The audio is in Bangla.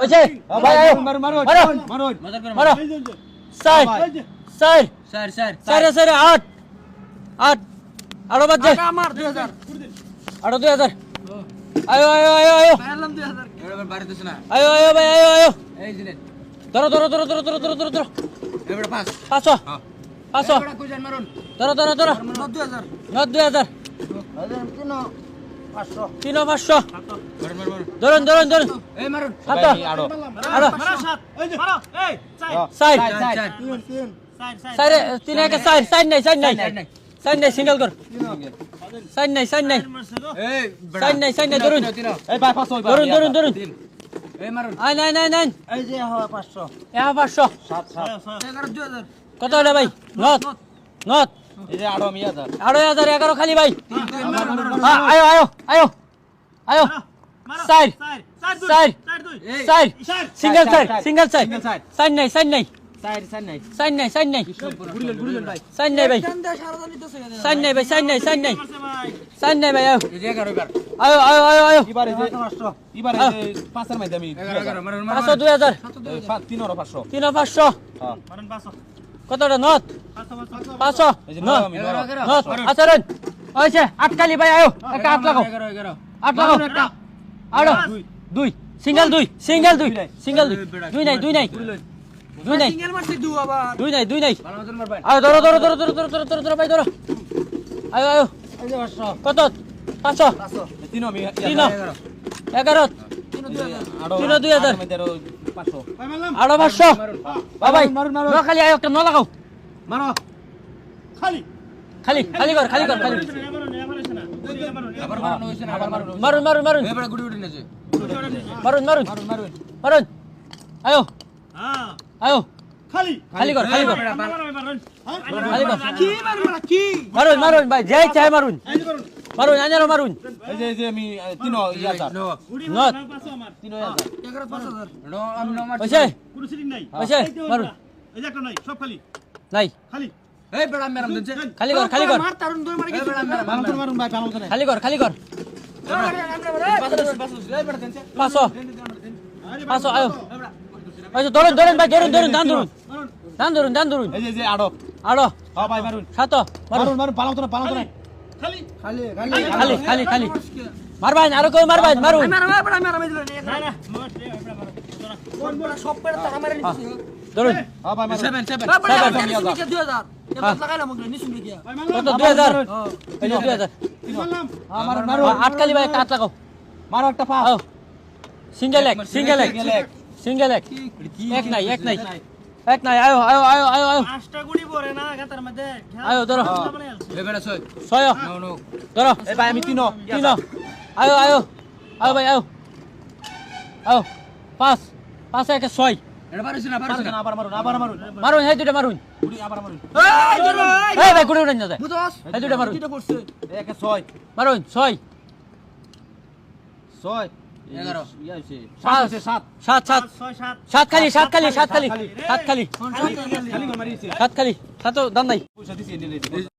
হয়েছে ভাই আয়ো মারো মারো মারো মারো চার চার স্যার স্যার চারে চারে আট। আট। আরও আমার দুই হাজার। আরও দুই হাজার। আয়ো আয়ো আয়ো আয়ো। দুই হাজার। এবার বাড়িতেছ না। আয়ো আয়ো ভাই আয়ো আয়ো। এই জিনে ধরো ধরো ধরো ধরো ধরো ধরো ধরো ধরো। এবার পাস পাঁচশো। হ্যাঁ। পাঁচশো। এবার কইছেন মারুন। ধরো ধরো ধরো। দুই হাজার। নয় দুই হাজার। তিন পাঁচশো। মারুন মারুন মারুন ধরুন ধরুন ধরুন। এই মারুন। সাত। তিন সাইড সাইড। সাইড নাই সাইড নাই। সাইড নাই সিঙ্গেল কর। সাইড নাই সাইড নাই। এই সাইড নাই সাইড নাই ধরুন। এই ধরুন ধরুন ধরুন। নাই নাই নাই কত হলো ভাই? নত নত এই যে হাজার। 8 খালি ভাই। আয়ো আয়ো। আয়ো। আয়ো। Side. Side side single side single side. Side. নাই সাইড নাই। সাইড নাই। সাইড নাই সাইড নাই। সাইড নাই। ভাই। সাইড নাই ভাই। সাইড নাই সাইড নাই সাইড নাই। ভাই আয়ো। আয়ো আয়ো আয়ো এবারে যে এবারে যে পাঁচের মধ্যে আমি 500 2000 3 আর 500 3 আর 500 হ্যাঁ। মারন 500 কতটা? নট? 500 নট। আচরণ আচ্ছা, হইছে আটকালি ভাই আয়ো। একটা আট লাগাও। আট লাগাও। আরও। দুই। সিঙ্গেল দুই। সিঙ্গেল দুই। সিঙ্গেল দুই। দুই নাই দুই নাই দুই নাই। দুই নাই। দুই নাই। আয় ধরো ধরো ধরো ধরো ধরো ধরো ধরো ধরো ভাই ধরো। আয়ো আয়ো। কত? পাঁচশো? তিন এগারো। আরও তিন দুই হাজার। আরও আরও পাঁচশো। আরও বাবাই মারুন, মারুন। ন খালি আয়ো একটা ন লাগাও। মারো। খালি। খালি কর খালি কর খালি मरुन मरुन मरुन मरुन मरुन मरुन आयो आयो खाली खाली गर खाली गर मारुन मारुन भाइ जे चाहे मारुन मारुन आनेर मारुन এই যে 3000 नो खाली এই বেড়া মেরাম দিনছে খালি কর খালি কর। মার তারুন দুই মারে বেড়া মেরাম মারুন তো মারুন ভাই পালাম তো খালি কর খালি কর। পাঁচশো পাঁচশো আয়ো। আচ্ছা ধরুন ধরুন ভাই ধরুন ধরুন ধান ধরুন ধান ধরুন ধান ধরুন এই যে হ্যাঁ ভাই মারুন। সাত মারুন। মারুন মারুন পালাম তো না পালাম তো না। খালি। খালি খালি খালি খালি। মারবাইন আরও কেউ মারবাইন মারুন। মার মার মার মার মার না না মার দে আমরা মার কোন বড় সব পেড়ে টাকা মেরে নিছি ধরুন। হ্যাঁ। আটকালি ভাই একটা হাত লাগাও। মারো একটা পা। সিঙ্গেল এক সিঙ্গেল এক সিঙ্গেল এক এক নাই এক নাই। এক নাই আয়ো আয়ো আয়ো আয়ো আয়ো। আষ্টা গুড়ি পড়ে না গাতার মধ্যে। আয়ো ধরো। এ বেড়া ছয়। ছয়। নো নো ধরো। এ ভাই আমি তিনো তিনো আয়ো আয়ো। আয়ো ভাই আয়ো। আয়ো। পাঁচ। পাঁচ এক ছয়। এটা পারিস না পারিস না আবার মারুন আবার মারুন মারুন এই দুটা মারুন কুড়ি আবার মারুন এই জোরে এই ভাই কুড়ি উড়ান যায় বুঝছস এই দুটা মারুন কিটা পড়ছে একে ছয় মারুন ছয় ছয় এগারো। ইয়া হইছে পাঁচ। সাত হইছে সাত সাত সাত সাত সাত খালি সাত খালি সাত খালি